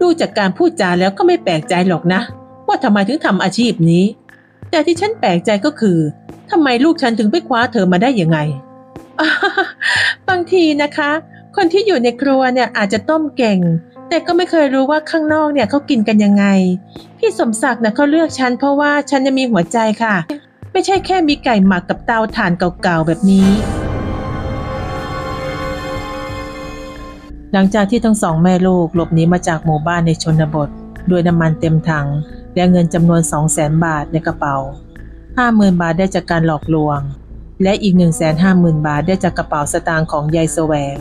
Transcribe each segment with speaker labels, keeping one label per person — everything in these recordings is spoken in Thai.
Speaker 1: ดูจากการพูดจาแล้วก็ไม่แปลกใจหรอกนะ ว่าทำไมถึงทำอาชีพนี้ แต่ที่ฉันแปลกใจก็คือทำไมลูกฉันถึงไปคว้าเธอมาได้ยังไง บางทีนะคะ คนที่อยู่ในครัวเนี่ยอาจจะต้มเก่ง แต่ก็ไม่เคยรู้ว่าข้างนอกเนี่ยเขากินกันยังไง พี่สมศักดิ์นะเขาเลือกฉันเพราะว่าฉันยังมีหัวใจค่ะ ไม่ใช่แค่มีไก่หมักกับเตาถ่านเก่าๆแบบนี้ หลังจากที่ทั้งสองแม่ลูกหลบหนีมาจากหมู่บ้านในชนบท ด้วยน้ำมันเต็มถัง และเงินจำนวน 2 0 0แสนบาทในกระเป๋า 50,000 บาทได้จากการหลอกลวง และอีก 150,000 บาทได้จากกระเป๋าสตางค์ของยายแสวง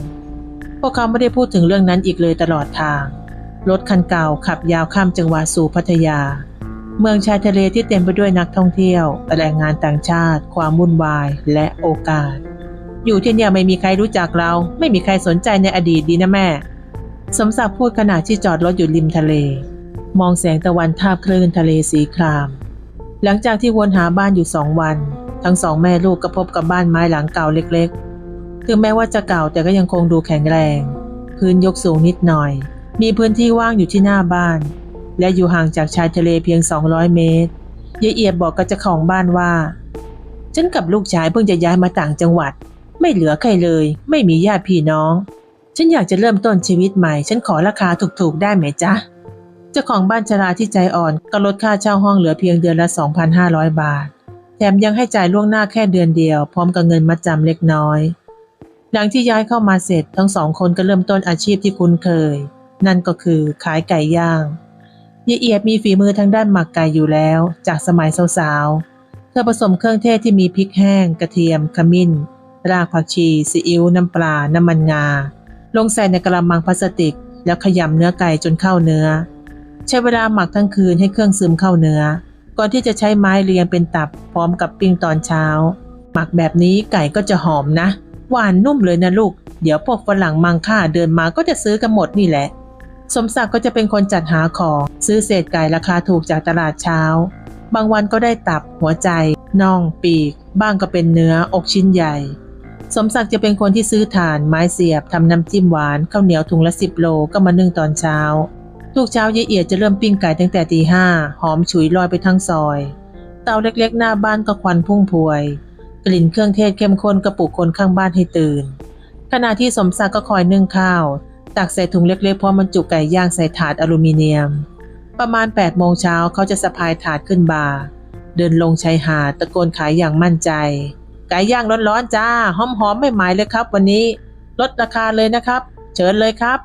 Speaker 1: พวกเขาไม่ได้พูดถึงเรื่องนั้นอีกเลยตลอดทาง รถคันเก่าขับยาวข้ามจังหวัดสู่พัทยา เมืองชายทะเลที่เต็มไปด้วยนักท่องเที่ยวแรงงานต่างชาติ ความวุ่นวายและโอกาส อยู่ที่เนี่ยไม่มีใครรู้จักเรา ไม่มีใครสนใจในอดีตดีนะแม่ สมศักดิ์พูดขณะที่จอดรถอยู่ริมทะเล มองแสงตะวันทาบคลื่นทะเลสีคราม หลังจากที่วนหาบ้านอยู่สองวัน ทั้งสองแม่ลูกก็พบกับบ้านไม้หลังเก่าเล็กๆ ถึงแม้ว่าจะเก่าแต่ก็ยังคงดูแข็งแรง พื้นยกสูงนิดหน่อย มีพื้นที่ว่างอยู่ที่หน้าบ้าน และอยู่ห่างจากชายทะเลเพียง 200 เมตรยายเอียบบอกกับเจ้าของบ้านว่าฉันกับลูกชายเพิ่งจะย้ายมาต่างจังหวัด ไม่เหลือใครเลย ไม่มีญาติพี่น้อง ฉันอยากจะเริ่มต้นชีวิตใหม่ ฉันขอราคาถูกๆได้ไหมจ๊ะ เจ้าของบ้านชราที่ใจอ่อนก็ลดค่าเช่าห้องเหลือเพียงเดือนละ 2,500 บาท แถมยังให้จ่ายล่วงหน้าแค่เดือนเดียว พร้อมกับเงินมัดจำเล็กน้อย หลังที่ย้ายเข้ามาเสร็จทั้งสองคนก็เริ่มต้นอาชีพที่คุ้นเคย นั่นก็คือขายไก่ย่างยายเอียดมีฝีมือทางด้านหมักไก่อยู่แล้ว จากสมัยสาวๆเธอผสมเครื่องเทศที่มีพริกแห้ง กระเทียม ขมิ้น รากผักชี ซีอิ๊ว น้ำปลา น้ำมันงา ลงใส่ในกระมังพลาสติก แล้วขยำเนื้อไก่จนเข้าเนื้อ ใช้เวลาหมักทั้งคืนให้เครื่องซึมเข้าเนื้อ ก่อนที่จะใช้ไม้เรียงเป็นตับพร้อมกับปิ้งตอนเช้า หมักแบบนี้ไก่ก็จะหอมนะ หวานนุ่มเลยนะลูก เดี๋ยวพวกฝรั่งมังค่าเดินมาก็จะซื้อกันหมดนี่แหละ สมศักดิ์ก็จะเป็นคนจัดหาของซื้อเศษไก่ราคาถูกจากตลาดเช้า บางวันก็ได้ตับหัวใจน่องปีก บ้างก็เป็นเนื้ออกชิ้นใหญ่ สมศักดิ์จะเป็นคนที่ซื้อถ่านไม้เสียบทำน้ำจิ้มหวานข้าวเหนียวถุงละสิบโลก็มานึ่งตอนเช้า ทุกเช้ายายเอียดจะเริ่มปิ้งไก่ตั้งแต่ตีห้าหอมฉุยลอยไปทั้งซอย เตาเล็กๆ หน้าบ้านก็ควันพุ่งพวย กลิ่นเครื่องเทศเข้มข้นกระปุกคนข้างบ้านให้ตื่น ขณะที่สมศักดิ์ก็คอยนึ่งข้าว ตักใส่ถุงเล็กๆพร้อมบรรจุไก่ย่างใส่ถาดอลูมิเนียม ประมาณ8ปดโมงเช้าเขาจะสะพายถาดขึ้นบาร์เดินลงชายหาดตะโกนขายอย่างมั่นใจ ไก่ย่างร้อนๆจ้าหอมๆไม่หมายเลยครับ วันนี้ลดราคาเลยนะครับ เชิญเลยครับ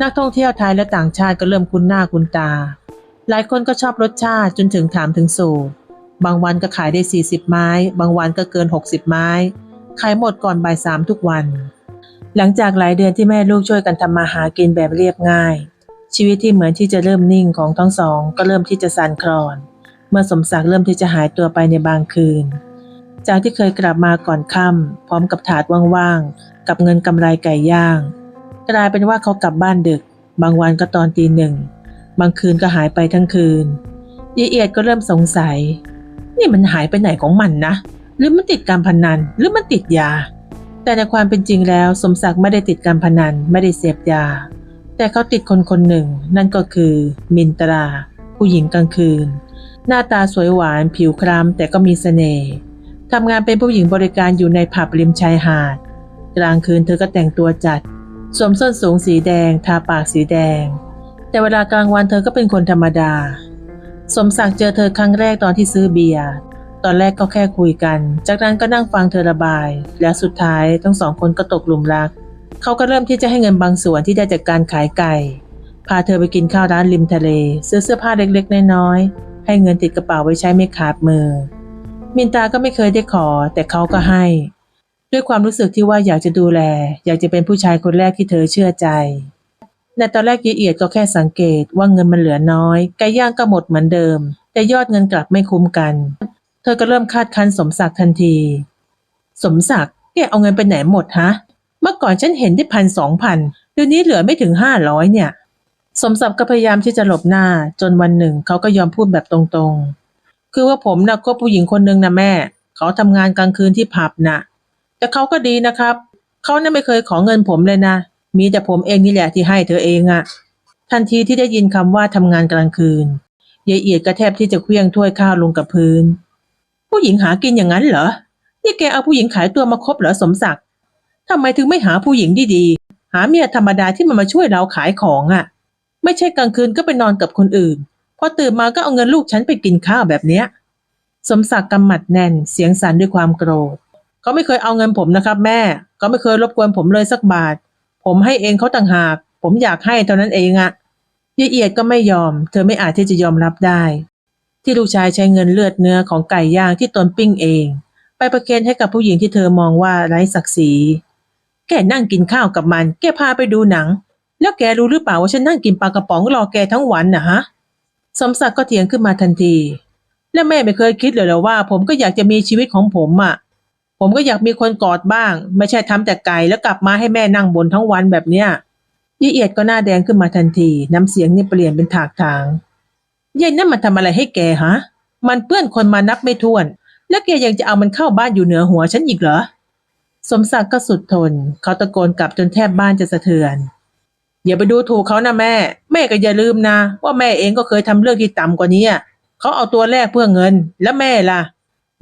Speaker 1: นักท่องเที่ยวไทยและต่างชาติก็เริ่มคุ้นหน้าคุ้นตา หลายคนก็ชอบรสชาติจนถึงถามถึงสูตรบางวันก็ขายได้ 40 ไม้ บางวันก็เกิน 60 ไม้ ขายหมดก่อนบ่ายสามทุกวัน หลังจากหลายเดือนที่แม่ลูกช่วยกันทำมาหากินแบบเรียบง่าย ชีวิตที่เหมือนที่จะเริ่มนิ่งของทั้งสอง ก็เริ่มที่จะสั่นคลอน เมื่อสมศักดิ์เริ่มที่จะหายตัวไปในบางคืน จากที่เคยกลับมาก่อนค่ำพร้อมกับถาดว่างๆ กับเงินกำไรไก่ย่าง กลายเป็นว่าเขากลับบ้านดึก บางวันก็ตอนตีหนึ่ง บางคืนก็หายไปทั้งคืนยายเอียดก็เริ่มสงสัย นี่มันหายไปไหนของมันนะ หรือมันติดการพนัน หรือมันติดยา แต่ในความเป็นจริงแล้วสมศักดิ์ไม่ได้ติดการพนัน ไม่ได้เสพยา แต่เขาติดคนคนหนึ่ง นั่นก็คือ มินตรา ผู้หญิงกลางคืน หน้าตาสวยหวานผิวคล้ำแต่ก็มีเสน่ห์ ทำงานเป็นผู้หญิงบริการอยู่ในผับริมชายหาด กลางคืนเธอก็แต่งตัวจัด สวมส้นสูงสีแดง ทาปากสีแดง แต่เวลากลางวันเธอก็เป็นคนธรรมดา สมศักดิ์เจอเธอครั้งแรกตอนที่ซื้อเบียร์ ตอนแรกก็แค่คุยกัน จากนั้นก็นั่งฟังเธอระบาย และสุดท้ายทั้งสองคนก็ตกหลุมรัก เขาก็เริ่มที่จะให้เงินบางส่วนที่ได้จากการขายไก่ พาเธอไปกินข้าวร้านริมทะเล ซื้อเสื้อผ้าเล็กๆน้อยๆ ให้เงินติดกระเป๋าไว้ใช้ไม่ขาดมือ มินตาก็ไม่เคยได้ขอ แต่เขาก็ให้ ด้วยความรู้สึกที่ว่าอยากจะดูแล อยากจะเป็นผู้ชายคนแรกที่เธอเชื่อใจในตอนแรกยีเอียดก็แค่สังเกตว่าเงินมันเหลือน้อยไก่ย่างก็หมดเหมือนเดิม แต่ยอดเงินกลับไม่คุ้มกัน เธอก็เริ่มคาดคันสมศักดิ์ทันที สมศักดิ์แกเอาเงินไปไหนหมดฮะเมื่อก่อนฉันเห็นได้พันสองพันเดี๋ยวนี้เหลือไม่ถึงห้าร้อยเนี่ย สมศักดิ์ก็พยายามที่จะหลบหน้าจนวันหนึ่งเขาก็ยอมพูดแบบตรงๆ คือว่าผมนะก็ผู้หญิงคนหนึ่งนะแม่ เขาทำงานกลางคืนที่ผับนะแต่เขาก็ดีนะครับ เขาน่ะไม่เคยขอเงินผมเลยนะ มีแต่ผมเองนี่แหละที่ให้เธอเองอะทันทีที่ได้ยินคำว่าทำงานกลางคืนยายเอียดก็แทบที่จะเคลี้ยงถ้วยข้าวลงกับพื้น ผู้หญิงหากินอย่างนั้นเหรอ นี่แกเอาผู้หญิงขายตัวมาคบเหรอสมศักดิ์ทำไมถึงไม่หาผู้หญิงดีๆ หาเมียธรรมดาที่มันมาช่วยเราขายของอะ่ะ ไม่ใช่กลางคืนก็ไปนอนกับคนอื่น พอตื่นมาก็เอาเงินลูกฉันไปกินข้าวแบบเนี้ย สมศักดิ์กำหมัดแน่นเสียงสั่นด้วยความโกรธเขาไม่เคยเอาเงินผมนะครับ แม่ ก็ไม่เคยรบกวนผมเลยสักบาท ผมให้เองเขาต่างหาก ผมอยากให้เท่านั้นเองอะยายเอียดก็ไม่ยอม เธอไม่อาจที่จะยอมรับได้ ที่ลูกชายใช้เงินเลือดเนื้อของไก่ย่างที่ตนปิ้งเอง ไปประเคนให้กับผู้หญิงที่เธอมองว่าไร้ศักดิ์ศรีแกนั่งกินข้าวกับมัน แกพาไปดูหนัง แล้วแกรู้หรือเปล่าว่าฉันนั่งกินปลากระป๋องรอแกทั้งวันน่ะฮะ สมศักดิ์ก็เถียงขึ้นมาทันที และแม่ไม่เคยคิดเลยเหรอว่า ผมก็อยากจะมีชีวิตของผมอะ ผมก็อยากมีคนกอดบ้าง ไม่ใช่ทำแต่ไก่แล้วกลับมาให้แม่นั่งบนทั้งวันแบบเนี้ยยี่เอียดก็หน้าแดงขึ้นมาทันที น้ำเสียงนี่เปลี่ยนเป็นถากถางยายนั่นมันทำอะไรให้แกฮะ มันเปื้อนคนมานับไม่ถ้วน แล้วแกยังจะเอามันเข้าบ้านอยู่เหนือหัวฉันอีกเหรอ สมศักดิ์ก็สุดทน เขาตะโกนกลับจนแทบบ้านจะสะเทือน อย่าไปดูถูกเขานะแม่ แม่ก็อย่าลืมนะ ว่าแม่เองก็เคยทำเรื่องที่ต่ำกว่านี้อะเขาเอาตัวแลกเพื่อเงิน แล้วแม่ล่ะ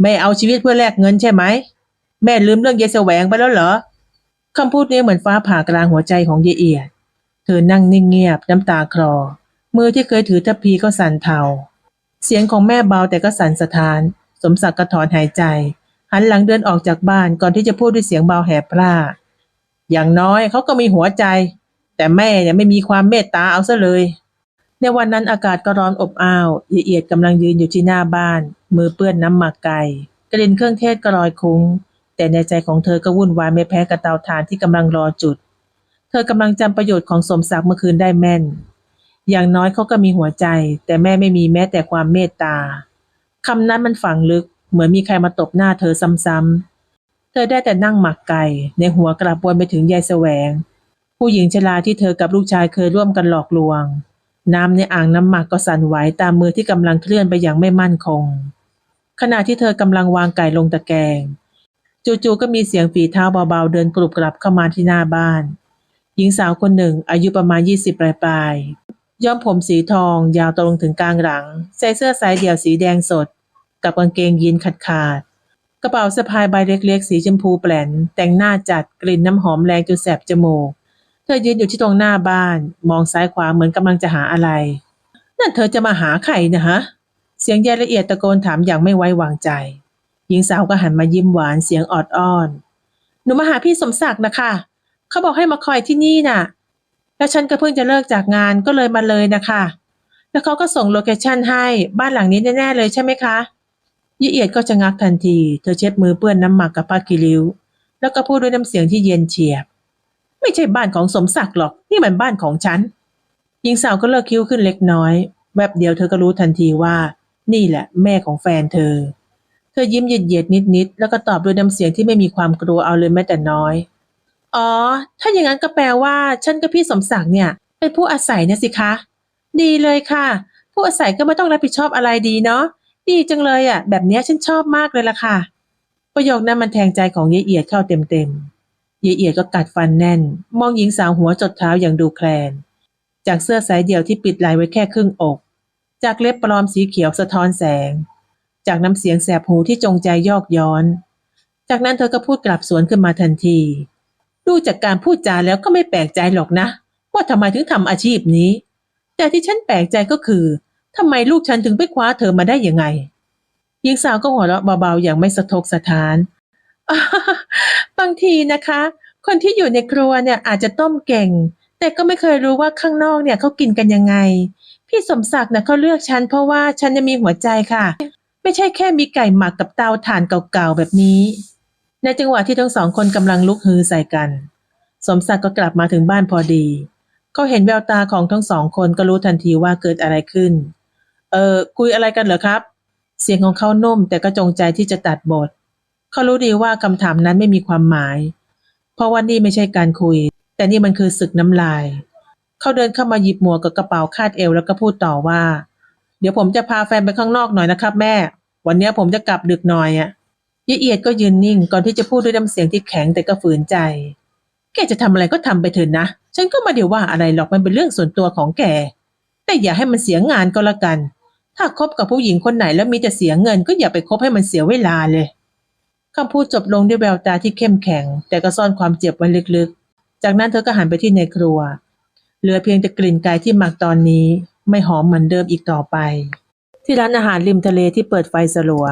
Speaker 1: แม่เอาชีวิตเพื่อแลกเงินใช่ไหม แม่ลืมเรื่องยายแสวงไปแล้วเหรอคำพูดนี้เหมือนฟ้าผ่ากลางหัวใจของยายเอียด เธอนั่งนิ่งเงียบน้ำตาคลอ มือที่เคยถือทัพพีก็สั่นเทา เสียงของแม่เบาแต่ก็สั่นสะท้าน สมศักดิ์ก็ถอนหายใจ หันหลังเดินออกจากบ้านก่อนที่จะพูดด้วยเสียงเบาแหบพร่าอย่างน้อยเขาก็มีหัวใจ แต่แม่เนี่ยไม่มีความเมตตาเอาซะเลย ในวันนั้นอากาศก็ร้อนอบอ้าวยายเอียดกำลังยืนอยู่ที่หน้าบ้าน มือเปื้อนน้ำหมักไก่กลิ่นเครื่องเทศก็ลอยคุ้ง แต่ในใจของเธอก็วุ่นวายไม่แพ้กับเตาถ่านที่กำลังรอจุด เธอกำลังจำประโยชน์ของสมศักดิ์เมื่อคืนได้แม่น อย่างน้อยเขาก็มีหัวใจ แต่แม่ไม่มีแม้แต่ความเมตตาคำนั้นมันฝังลึก เหมือนมีใครมาตบหน้าเธอซ้ำๆเธอได้แต่นั่งหมักไก่ ในหัวกลับวนไปถึงยายแสวง ผู้หญิงชราที่เธอกับลูกชายเคยร่วมกันหลอกลวง น้ำในอ่างน้ำหมักก็สั่นไหวตามมือที่กำลังเคลื่อนไปอย่างไม่มั่นคง ขณะที่เธอกำลังวางไก่ลงตะแกรงจู่ๆก็มีเสียงฝีเท้าเบาๆ เดินกรุบกรับเข้ามาที่หน้าบ้าน หญิงสาวคนหนึ่งอายุประมาณ 20 ปลายๆย้อมผมสีทอง ยาวตรงถึงกลางหลัง ใส่เสื้อสายเดี่ยวสีแดงสด กับกางเกงยีนขาดขาด กระเป๋าสะพายใบเล็กๆ สีชมพูแปลน แต่งหน้าจัดกลิ่นน้ำหอมแรงจนแสบจมูก ธอยืนอยู่ที่ตรงหน้าบ้าน มองซ้ายขวาเหมือนกำลังจะหาอะไร นั่นเธอจะมาหาใครนะฮะ เสียงยายละเอียดตะโกนถามอย่างไม่ไว้วางใจ หญิงสาวก็หันมายิ้มหวานเสียงออดอ้อน หนูมาหาพี่สมศักดิ์นะคะ เขาบอกให้มาคอยที่นี่น่ะ แล้วฉันก็เพิ่งจะเลิกจากงานก็เลยมาเลยนะคะ แล้วเขาก็ส่งโลเคชั่นให้บ้านหลังนี้แน่ๆเลยใช่ไหมคะยีเอียดก็จะงักทันที เธอเช็ดมือเปื้อนน้ำหมักกับผ้าคีริ้ว แล้วก็พูดด้วยน้ำเสียงที่เย็นเฉียบ ไม่ใช่บ้านของสมศักดิ์หรอก นี่มันบ้านของฉัน หญิงสาวก็เลิกคิ้วขึ้นเล็กน้อย แวบเดียวเธอก็รู้ทันทีว่า นี่แหละแม่ของแฟนเธอ เธอยิ้มเยียดๆนิดๆแล้วก็ตอบด้วยน้ำเสียงที่ไม่มีความกลัวเอาเลยแม้แต่น้อย อ๋อ ถ้าอย่างนั้นก็แปลว่า ฉันกับพี่สมศักดิ์เนี่ย เป็นผู้อาศัยนะสิคะ ดีเลยค่ะ ผู้อาศัยก็ไม่ต้องรับผิดชอบอะไรดีเนาะดีจังเลยอะ แบบนี้ฉันชอบมากเลยล่ะค่ะ ประโยคนั้นมันแทงใจของยายเอียดเข้าเต็มๆ ยายเอียดก็กัดฟันแน่น มองหญิงสาวหัวจดเท้าอย่างดูแคลน จากเสื้อสายเดี่ยวที่ปิดไหล่ไว้แค่ครึ่งอก จากเล็บปลอมสีเขียวสะท้อนแสง จากน้ำเสียงแสบหูที่จงใจยอกย้อน จากนั้นเธอก็พูดกลับสวนขึ้นมาทันที ดูจากการพูดจาแล้วก็ไม่แปลกใจหรอกนะ ว่าทำไมถึงทำอาชีพนี้ แต่ที่ฉันแปลกใจก็คือทำไมลูกฉันถึงไปคว้าเธอมาได้ยังไงหญิงสาวก็หัวเราะเบาๆอย่างไม่สะทกสะท้าน บางทีนะคะ คนที่อยู่ในครัวเนี่ยอาจจะต้มเก่ง แต่ก็ไม่เคยรู้ว่าข้างนอกเนี่ยเขากินกันยังไง พี่สมศักดิ์นะเขาเลือกฉันเพราะว่าฉันจะมีหัวใจค่ะ ไม่ใช่แค่มีไก่หมักกับเตาถ่านเก่าๆแบบนี้ ในจังหวะที่ทั้งสองคนกำลังลุกฮือใส่กัน สมศักดิ์ก็กลับมาถึงบ้านพอดีเขาเห็นแววตาของทั้งสองคนก็รู้ทันทีว่าเกิดอะไรขึ้น เออคุยอะไรกันเหรอครับ เสียงของเขานุ่มแต่ก็จงใจที่จะตัดบท เขารู้ดีว่าคำถามนั้นไม่มีความหมาย เพราะว่านี่ไม่ใช่การคุย แต่นี่มันคือศึกน้ำลาย เขาเดินเข้ามาหยิบหมวกกับกระเป๋าคาดเอวแล้วก็พูดต่อว่า เดี๋ยวผมจะพาแฟนไปข้างนอกหน่อยนะครับ แม่ วันนี้ผมจะกลับดึกหน่อยอะยายเอียดก็ยืนนิ่งก่อนที่จะพูดด้วยน้ำเสียงที่แข็งแต่ก็ฝืนใจ แกจะทำอะไรก็ทำไปเถอะนะ ฉันก็ไม่ได้ว่าอะไรหรอกมันเป็นเรื่องส่วนตัวของแก แต่อย่าให้มันเสียงานก็แล้วกัน ถ้าคบกับผู้หญิงคนไหนแล้วมีแต่เสียเงินก็อย่าไปคบให้มันเสียเวลาเลย คำพูดจบลงด้วยแววตาที่เข้มแข็ง แต่ก็ซ่อนความเจ็บไว้ลึกๆ จากนั้นเธอก็หันไปที่ในครัว เหลือเพียงแต่กลิ่นกายที่หมักตอนนี้ ไม่หอมเหมือนเดิมอีกต่อไป ที่ร้านอาหารริมทะเลที่เปิดไฟสลัว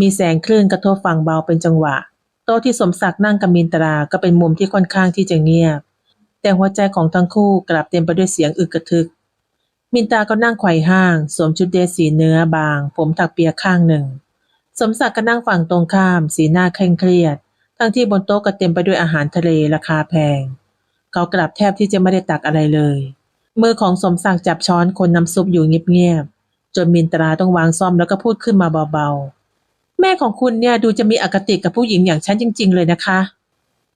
Speaker 1: มีแสงคลื่นกระทบฝั่งเบาเป็นจังหวะ โต๊ะที่สมศักดิ์นั่งกับมินตราก็เป็นมุมที่ค่อนข้างที่จะเงียบ แต่หัวใจของทั้งคู่กลับเต็มไปด้วยเสียงอึกกระทึก มินตาก็นั่งไขว่ห้าง สวมชุดเดรสสีเนื้อบาง ผมถักเปียข้างหนึ่ง สมศักดิ์ก็นั่งฝั่งตรงข้าม สีหน้าเคร่งเครียด ทั้งที่บนโต๊ะก็เต็มไปด้วยอาหารทะเลราคาแพง เขากลับแทบที่จะไม่ได้ตักอะไรเลย มือของสมศักดิ์จับช้อนคนน้ำซุปอยู่เงียบๆ จนมินตราต้องวางซ่อมแล้วก็พูดขึ้นมาเบาๆ แม่ของคุณเนี่ยดูจะมีอคติกับผู้หญิงอย่างฉันจริง ๆ เลยนะคะ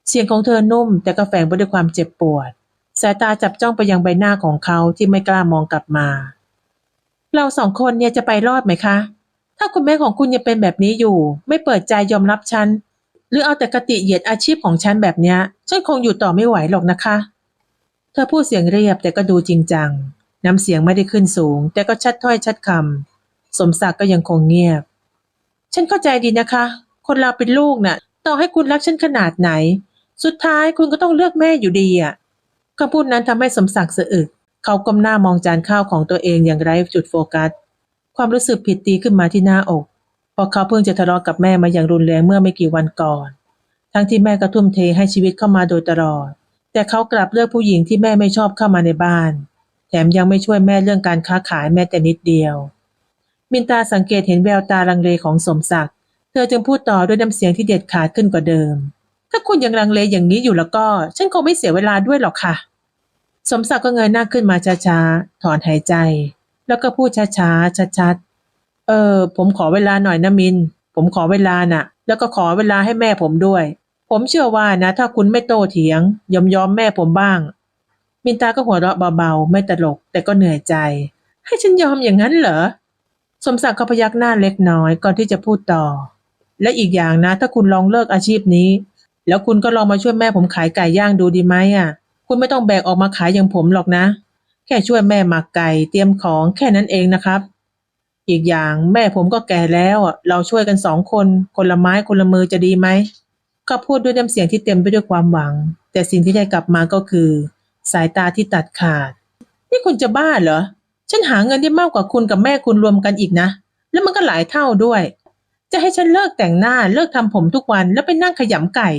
Speaker 1: เสียงของเธอนุ่ม แต่ก็แฝงไปด้วยความเจ็บปวด สายตาจับจ้องไปยังใบหน้าของเขาที่ไม่กล้ามองกลับมา เราสองคนเนี่ยจะไปรอดไหมคะ ถ้าคุณแม่ของคุณยังเป็นแบบนี้อยู่ ไม่เปิดใจยอมรับฉัน หรือเอาแต่กติเหยียดอาชีพของฉันแบบเนี้ยฉันคงอยู่ต่อไม่ไหวหรอกนะคะ เธอพูดเสียงเรียบแต่ก็ดูจริงจัง น้ำเสียงไม่ได้ขึ้นสูง แต่ก็ชัดถ้อยชัดคำสมศักดิ์ก็ยังคงเงียบ ฉันเข้าใจดีนะคะ คนเราเป็นลูกน่ะ ต่อให้คุณรักฉันขนาดไหน สุดท้ายคุณก็ต้องเลือกแม่อยู่ดีอะคำพูดนั้นทำให้สมศักดิ์สะอึก เขาก้มหน้ามองจานข้าวของตัวเองอย่างไร้จุดโฟกัส ความรู้สึกผิดตีขึ้นมาที่หน้าอกเพราะเขาเพิ่งจะทะเลาะกับแม่มาอย่างรุนแรงเมื่อไม่กี่วันก่อน ทั้งที่แม่ก็ทุ่มเทให้ชีวิตเข้ามาโดยตลอด แต่เขากลับเลือกผู้หญิงที่แม่ไม่ชอบเข้ามาในบ้าน แถมยังไม่ช่วยแม่เรื่องการค้าขายแม้แต่นิดเดียว มินตาสังเกตเห็นแววตาลังเลของสมศักดิ์ เธอจึงพูดต่อด้วยน้ำเสียงที่เด็ดขาดขึ้นกว่าเดิม ถ้าคุณยังลังเลอย่างนี้อยู่แล้วก็ ฉันคงไม่เสียเวลาด้วยหรอกค่ะ สมศักดิ์ก็เงยหน้าขึ้นมาช้าๆ ถอนหายใจ แล้วก็พูดช้าๆชัดๆเออ ผมขอเวลาหน่อยนะมิน ผมขอเวลาน่ะ แล้วก็ขอเวลาให้แม่ผมด้วย ผมเชื่อว่านะ ถ้าคุณไม่โตเถียง ยอมยอมแม่ผมบ้าง มินตาก็หัวเราะเบาๆ ไม่ตลก แต่ก็เหนื่อยใจ ให้ฉันยอมอย่างนั้นเหรอ สมศักดิ์ก็พยักหน้าเล็กน้อยก่อนที่จะพูดต่อ และอีกอย่างนะ ถ้าคุณลองเลิกอาชีพนี้ แล้วคุณก็ลองมาช่วยแม่ผมขายไก่ย่างดูดีไหมอะ คุณไม่ต้องแบกออกมาขายอย่างผมหรอกนะ ค่ช่วยแม่หมักไก่เตรียมของแค่นั้นเองนะครับ อีกอย่างแม่ผมก็แก่แล้วอะเราช่วยกันสองคนคนละไม้คนละมือจะดีไหมเขาพูดด้วยน้ำเสียงที่เต็มไปด้วยความหวัง แต่สิ่งที่ได้กลับมาก็คือ สายตาที่ตัดขาด นี่คุณจะบ้าเหรอ ฉันหาเงินได้มากกว่าคุณกับแม่คุณรวมกันอีกนะ แล้วมันก็หลายเท่าด้วย จะให้ฉันเลิกแต่งหน้าเลิกทำผมทุกวันแล้วไปนั่งขยำไก่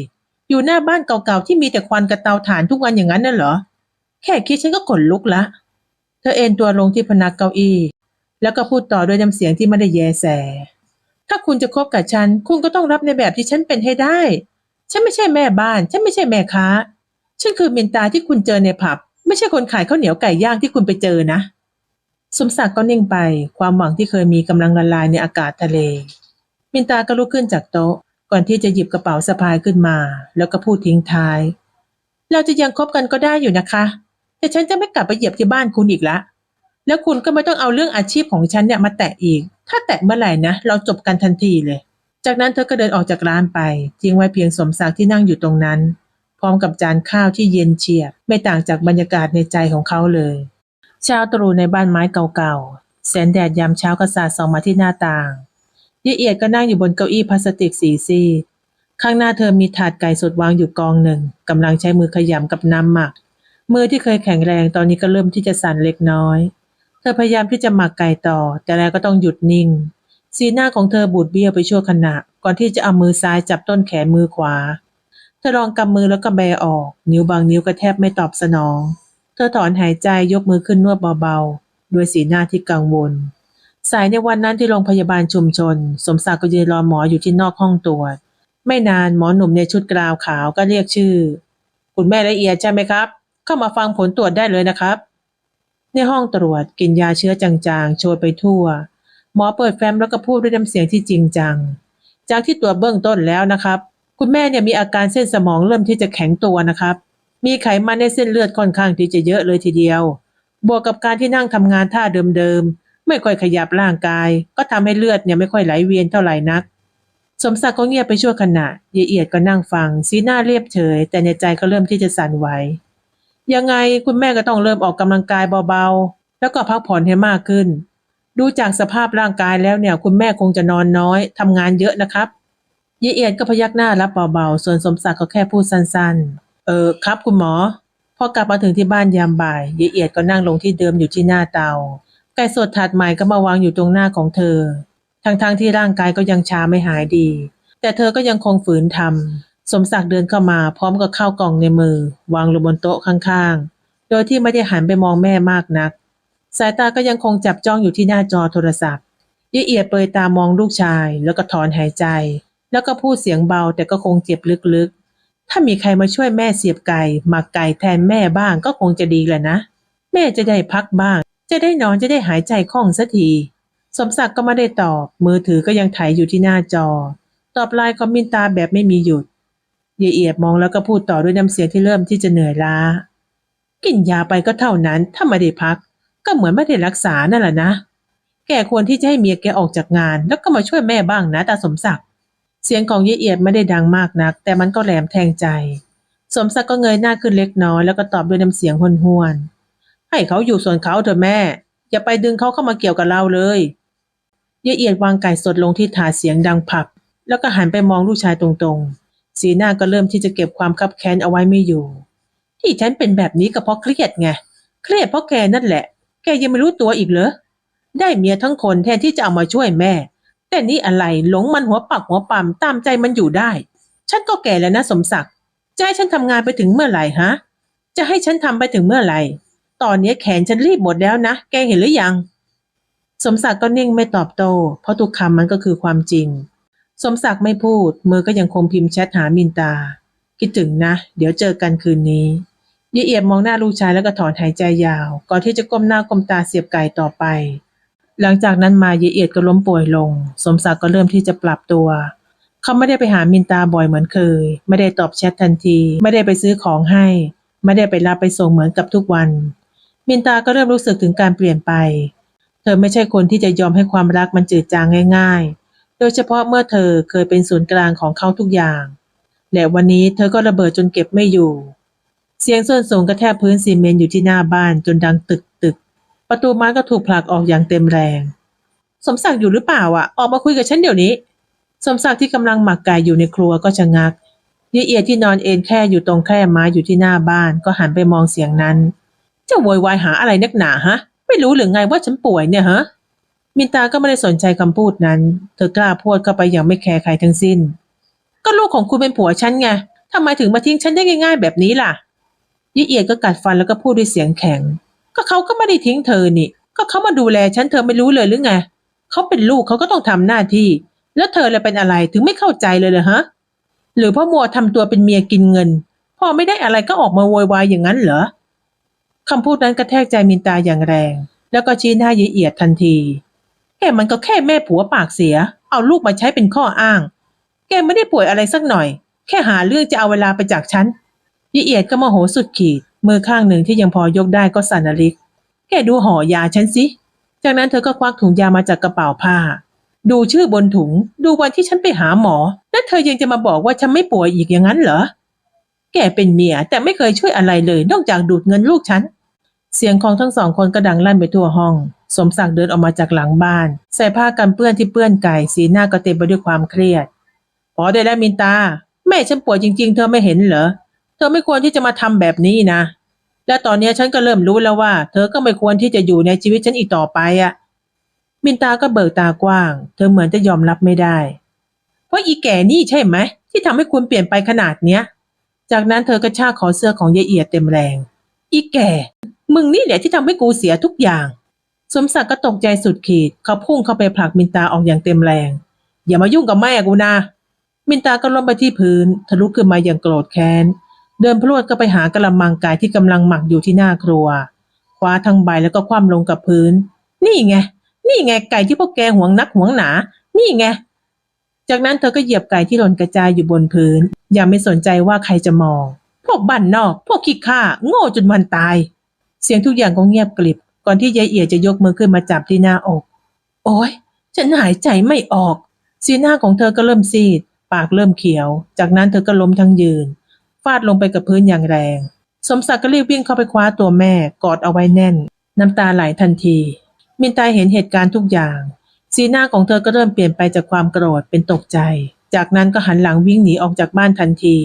Speaker 1: อยู่หน้าบ้านเก่าๆที่มีแต่ควันกับเตาถ่านทุกวันอย่างนั้นน่ะเหรอ แค่คิดฉันก็ขนลุกละ เธอเอนตัวลงที่พนักเก้าอี้ แล้วก็พูดต่อด้วยน้ำเสียงที่ไม่ได้แยแส ถ้าคุณจะคบกับฉัน คุณก็ต้องรับในแบบที่ฉันเป็นให้ได้ ฉันไม่ใช่แม่บ้าน ฉันไม่ใช่แม่ค้า ฉันคือมินตาที่คุณเจอในผับ ไม่ใช่คนขายข้าวเหนียวไก่ย่างที่คุณไปเจอนะ สมศักดิ์ก็นิ่งไป ความหวังที่เคยมีกำลังละลายในอากาศทะเล มินตาก็ลุกขึ้นจากโต๊ะ ก่อนที่จะหยิบกระเป๋าสะพายขึ้นมา แล้วก็พูดทิ้งท้าย เราจะยังคบกันก็ได้อยู่นะคะ แต่ฉันจะไม่กลับไปเหยียบที่บ้านคุณอีกละแล้วคุณก็ไม่ต้องเอาเรื่องอาชีพของฉันเนี่ยมาแตะอีก ถ้าแตะเมื่อไหร่นะ เราจบกันทันทีเลย จากนั้นเธอก็เดินออกจากร้านไปทิ้งไว้เพียงสมศักดิ์ที่นั่งอยู่ตรงนั้น พร้อมกับจานข้าวที่เย็นเฉียบ ไม่ต่างจากบรรยากาศในใจของเขาเลยช้าตรูในบ้านไม้เก่าๆ แสงแดดยามเช้าก็สาดส่องมาที่หน้าต่างยายเอียดก็นั่งอยู่บนเก้าอี้พลาสติกสีซีข้างหน้าเธอมีถาดไก่สดวางอยู่กองหนึ่งกำลังใช้มือขยำกับน้ำหมัก มือที่เคยแข็งแรงตอนนี้ก็เริ่มที่จะสั่นเล็กน้อย เธอพยายามที่จะหมักไก่ต่อ แต่แล้วก็ต้องหยุดนิ่ง สีหน้าของเธอบูดเบี้ยวไปชั่วขณะ ก่อนที่จะเอามือซ้ายจับต้นแขนมือขวา เธอลองกำมือแล้วก็แบออก นิ้วบางนิ้วก็แทบไม่ตอบสนอง เธอถอนหายใจยกมือขึ้นนวดเบาๆ ด้วยสีหน้าที่กังวล สายในวันนั้นที่โรงพยาบาลชุมชน สมศักดิ์ก็ยืนรอหมออยู่ที่นอกห้องตรวจ ไม่นานหมอหนุ่มในชุดกราวขาวก็เรียกชื่อ คุณแม่ละเอียดใช่ไหมครับ เข้ามาฟังผลตรวจได้เลยนะครับ ในห้องตรวจกินยาเชื้อจางๆ โชยไปทั่ว หมอเปิดแฟ้มแล้วก็พูดด้วยน้ำเสียงที่จริงจัง จากที่ตรวจเบื้องต้นแล้วนะครับ คุณแม่เนี่ยมีอาการเส้นสมองเริ่มที่จะแข็งตัวนะครับ มีไขมันในเส้นเลือดค่อนข้างที่จะเยอะเลยทีเดียว บวกกับการที่นั่งทำงานท่าเดิมๆไม่ค่อยขยับร่างกาย ก็ทำให้เลือดเนี่ยไม่ค่อยไหลเวียนเท่าไหร่นักสมศักดิ์ก็เงียบไปชั่วขณะยายเอียดก็นั่งฟัง สีหน้าเรียบเฉย แต่ในใจก็เริ่มที่จะสั่นไหว ยังไงคุณแม่ก็ต้องเริ่มออกกำลังกายเบาๆ แล้วก็พักผ่อนให้มากขึ้น ดูจากสภาพร่างกายแล้วเนี่ย คุณแม่คงจะนอนน้อยทำงานเยอะนะครับยายเอียดก็พยักหน้ารับเบาๆ ส่วนสมศักดิ์ก็แค่พูดสั้นๆ เออครับคุณหมอ พอกลับมาถึงที่บ้านยามบ่ายยายเอียดก็นั่งลงที่เดิมอยู่ที่หน้าเตา ไก่สดถาดใหม่ก็มาวางอยู่ตรงหน้าของเธอ ทั้งๆที่ร่างกายก็ยังชาไม่หายดี แต่เธอก็ยังคงฝืนทำ สมศักดิ์เดินเข้ามาพร้อมกับข้าวกล่องในมือ วางลงบนโต๊ะข้างๆ โดยที่ไม่ได้หันไปมองแม่มากนัก สายตาก็ยังคงจับจ้องอยู่ที่หน้าจอโทรศัพท์ยายเอียดเปยตามองลูกชาย แล้วก็ถอนหายใจ แล้วก็พูดเสียงเบาแต่ก็คงเจ็บลึกๆ ถ้ามีใครมาช่วยแม่เสียบไก่หมักไก่แทนแม่บ้างก็คงจะดีแหละนะ แม่จะได้พักบ้าง จะได้นอนจะได้หายใจคล่องสักทีสมศักดิ์ก็ไม่ได้ตอบ มือถือก็ยังไถอยู่ที่หน้าจอ ตอบไลน์คอมมินตาแบบไม่มีหยุด ยายเอียดมองแล้วก็พูดต่อด้วยน้ำเสียงที่เริ่มที่จะเหนื่อยล้า กินยาไปก็เท่านั้น ถ้าไม่ได้พัก ก็เหมือนไม่ได้รักษานั่นแหละนะ แกควรที่จะให้เมียแกออกจากงาน แล้วก็มาช่วยแม่บ้างนะตาสมศักดิ์ เสียงของยายเอียดไม่ได้ดังมากนัก แต่มันก็แหลมแทงใจ สมศักดิ์ก็เงยหน้าขึ้นเล็กน้อยแล้วก็ตอบด้วยน้ำเสียงห้วนๆ ให้เขาอยู่ส่วนเขาเถอะแม่ อย่าไปดึงเขาเข้ามาเกี่ยวกับเราเลยยายเอียดวางไก่สดลงที่ถาดเสียงดังผับ แล้วก็หันไปมองลูกชายตรงๆ สีหน้าก็เริ่มที่จะเก็บความคับแค้นเอาไว้ไม่อยู่ ที่ฉันเป็นแบบนี้ก็เพราะเครียดไง เครียดเพราะแกนั่นแหละ แกยังไม่รู้ตัวอีกเหรอ ได้เมียทั้งคนแทนที่จะเอามาช่วยแม่ แต่นี่อะไรหลงมันหัวปักหัวปั๊มตามใจมันอยู่ได้ ฉันก็แก่แล้วนะสมศักดิ์ จะให้ฉันทำงานไปถึงเมื่อไหร่ฮะ จะให้ฉันทำไปถึงเมื่อไหร่ ตอนนี้แขนฉันรีบหมดแล้วนะ แกเห็นหรือยัง สมศักดิ์ก็นิ่งไม่ตอบโต้ เพราะทุกคำมันก็คือความจริง สมศักดิ์ไม่พูด มือก็ยังคงพิมพ์แชทหามินตา คิดถึงนะ เดี๋ยวเจอกันคืนนี้ยายเอียบมองหน้าลูกชายแล้วก็ถอนหายใจยาว ก่อนที่จะก้มหน้าก้มตาเสียบไก่ต่อไป หลังจากนั้นมายายเอียดก็ล้มป่วยลง สมศักดิ์ก็เริ่มที่จะปรับตัว เขาไม่ได้ไปหามินตาบ่อยเหมือนเคย ไม่ได้ตอบแชททันที ไม่ได้ไปซื้อของให้ ไม่ได้ไปรับไปส่งเหมือนกับทุกวัน มินตาก็เริ่มรู้สึกถึงการเปลี่ยนไป เธอไม่ใช่คนที่จะยอมให้ความรักมันจืดจางง่าย ๆ ดยเฉพาะเมื่อเธอเคยเป็นศูนย์กลางของเขาทุกอย่าง และวันนี้เธอก็ระเบิดจนเก็บไม่อยู่ เสียงส้นสูงกระแทกพื้นซีเมนต์อยู่ที่หน้าบ้านจนดังตึกตึก ประตูไม้ก็ถูกผลักออกอย่างเต็มแรง สมศักดิ์อยู่หรือเปล่าอะ ออกมาคุยกับฉันเดี๋ยวนี้ สมศักดิ์ที่กำลังหมักไก่อยู่ในครัวก็ชะงักยายเอียดที่นอนเอนแค่อยู่ตรงแคร่ไม้อยู่ที่หน้าบ้านก็หันไปมองเสียงนั้น เจ้าโวยวายหาอะไรนักหนาฮะ ไม่รู้หรือไงว่าฉันป่วยเนี่ยฮะ มินตาก็ไม่ได้สนใจคำพูดนั้น เธอกล้าพูดเข้าไปอย่างไม่แคร์ใครทั้งสิ้น ก็ลูกของคุณเป็นผัวฉันไงทำไมถึงมาทิ้งฉันได้ง่าย ๆ แบบนี้ล่ะยี่เอียดก็กัดฟันแล้วก็พูดด้วยเสียงแข็ง ก็เขาก็ไม่ได้ทิ้งเธอนี่ ก็เขามาดูแลฉันเธอไม่รู้เลยหรือไงเขาเป็นลูกเขาก็ต้องทำหน้าที่ แล้วเธอเลยเป็นอะไรถึงไม่เข้าใจเลยเหรอฮะ หรือพ่อมัวทำตัวเป็นเมียกินเงิน พอไม่ได้อะไรก็ออกมาโวยวายอย่างนั้นเหรอคำพูดนั้นกระแทกใจมินตาอย่างแรง แล้วก็ชี้หน้ายายเอียดทันที มันก็แค่แม่ผัวปากเสีย เอาลูกมาใช้เป็นข้ออ้าง แกไม่ได้ป่วยอะไรสักหน่อย แค่หาเรื่องจะเอาเวลาไปจากฉันยายเอียดก็โมโหสุดขีด มือข้างหนึ่งที่ยังพอยกได้ก็สั่นระลิก แกดูห่อยาฉันสิ จากนั้นเธอก็ควักถุงยามาจากกระเป๋าผ้า ดูชื่อบนถุง ดูวันที่ฉันไปหาหมอ และเธอยังจะมาบอกว่าฉันไม่ป่วยอีกอย่างนั้นเหรอ แกเป็นเมียแต่ไม่เคยช่วยอะไรเลย นอกจากดูดเงินลูกฉัน เสียงของทั้งสองคนก็ดังลั่นไปทั่วห้อง สมศักดิ์เดินออกมาจากหลังบ้าน ใส่ผ้ากันเปื้อนที่เปื้อนไก่ สีหน้าก็เต็มไปด้วยความเครียดพอได้แล้วมินตา แม่ฉันป่วยจริง ๆ เธอไม่เห็นเหรอ เธอไม่ควรที่จะมาทำแบบนี้นะ และตอนนี้ฉันก็เริ่มรู้แล้วว่า เธอก็ไม่ควรที่จะอยู่ในชีวิตฉันอีกต่อไปอะมินตาก็เบิกตากว้าง เธอเหมือนจะยอมรับไม่ได้ เพราะอีแก่นี่ใช่ไหม ที่ทำให้คุณเปลี่ยนไปขนาดเนี้ย จากนั้นเธอก็ชากคอเสื้อของยายเอียดเต็มแรง อีแก่ มึงนี่แหละที่ทำให้กูเสียทุกอย่าง สมศักดิ์ก็ตกใจสุดขีดเขาพุ่งเข้าไปผลักมินตาออกอย่างเต็มแรง อย่ามายุ่งกับแม่กูนะมินตาก็ล้มไปที่พื้น ทะลุขึ้นมาอย่างโกรธแค้น เดินพรวดก็ไปหากระมังไก่ที่กำลังหมักอยู่ที่หน้าครัว คว้าทั้งใบแล้วก็คว่ำลงกับพื้น นี่ไง นี่ไงไก่ที่พวกแกหวงนักหวงหนา นี่ไง จากนั้นเธอก็เหยียบไก่ที่หล่นกระจายอยู่บนพื้น อย่าไม่สนใจว่าใครจะมอง พวกบ้านนอก พวกขี้ข้าโง่จนวันตาย เสียงทุกอย่างก็เงียบกริบ ก่อนที่ยายเอียจะยกมือขึ้นมาจับที่หน้าอก โอ๊ยฉันหายใจไม่ออก สีหน้าของเธอก็เริ่มซีด ปากเริ่มเขียว จากนั้นเธอก็ล้มทั้งยืน ฟาดลงไปกับพื้นอย่างแรง สมศักดิ์ก็รีบวิ่งเข้าไปคว้าตัวแม่กอดเอาไว้แน่น น้ำตาไหลทันที มินตาเห็นเหตุการณ์ทุกอย่าง สีหน้าของเธอก็เริ่มเปลี่ยนไปจากความโกรธเป็นตกใจ จากนั้นก็หันหลังวิ่งหนีออกจากบ้านทันที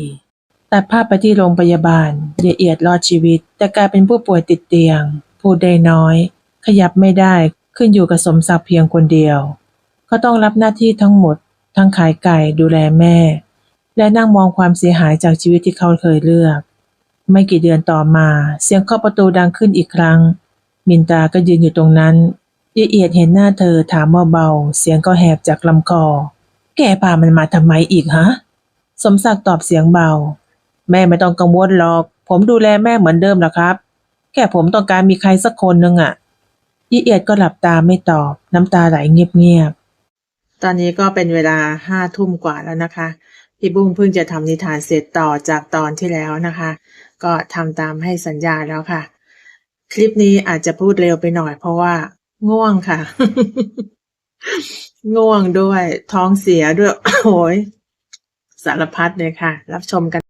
Speaker 1: ตัดภาพไปที่โรงพยาบาลเดียเอียดรอดชีวิต แต่กลายเป็นผู้ป่วยติดเตียง พูดได้น้อย ขยับไม่ได้ขึ้นอยู่กับสมศักดิ์เพียงคนเดียว เขาต้องรับหน้าที่ทั้งหมด ทั้งขายไก่ดูแลแม่ และนั่งมองความเสียหายจากชีวิตที่เขาเคยเลือก ไม่กี่เดือนต่อมา เสียงเคาะประตูดังขึ้นอีกครั้ง มินตาก็ยืนอยู่ตรงนั้นละเอียดเห็นหน้าเธอถามเบาๆเสียงก็แหบจากลำคอ แกพามันมาทำไมอีกฮะ สมศักดิ์ตอบเสียงเบา แม่ไม่ต้องกังวลหรอก ผมดูแลแม่เหมือนเดิมแล้วครับ แค่ผมต้องการมีใครสักคนหนึ่งอะยี่เอียดก็หลับตาไม่ตอบ น้ำตาไหลเงียบๆ ตอนนี้ก็เป็นเวลาห้าทุ่มกว่าแล้วนะคะ พี่บุ้งเพิ่งจะทำนิทานเสร็จต่อจากตอนที่แล้วนะคะ ก็ทำตามให้สัญญาแล้วค่ะ คลิปนี้อาจจะพูดเร็วไปหน่อยเพราะว่า ง่วงค่ะ ง่วงด้วย ท้องเสียด้วย โอ้ยสารพัดเลยค่ะ รับชมกัน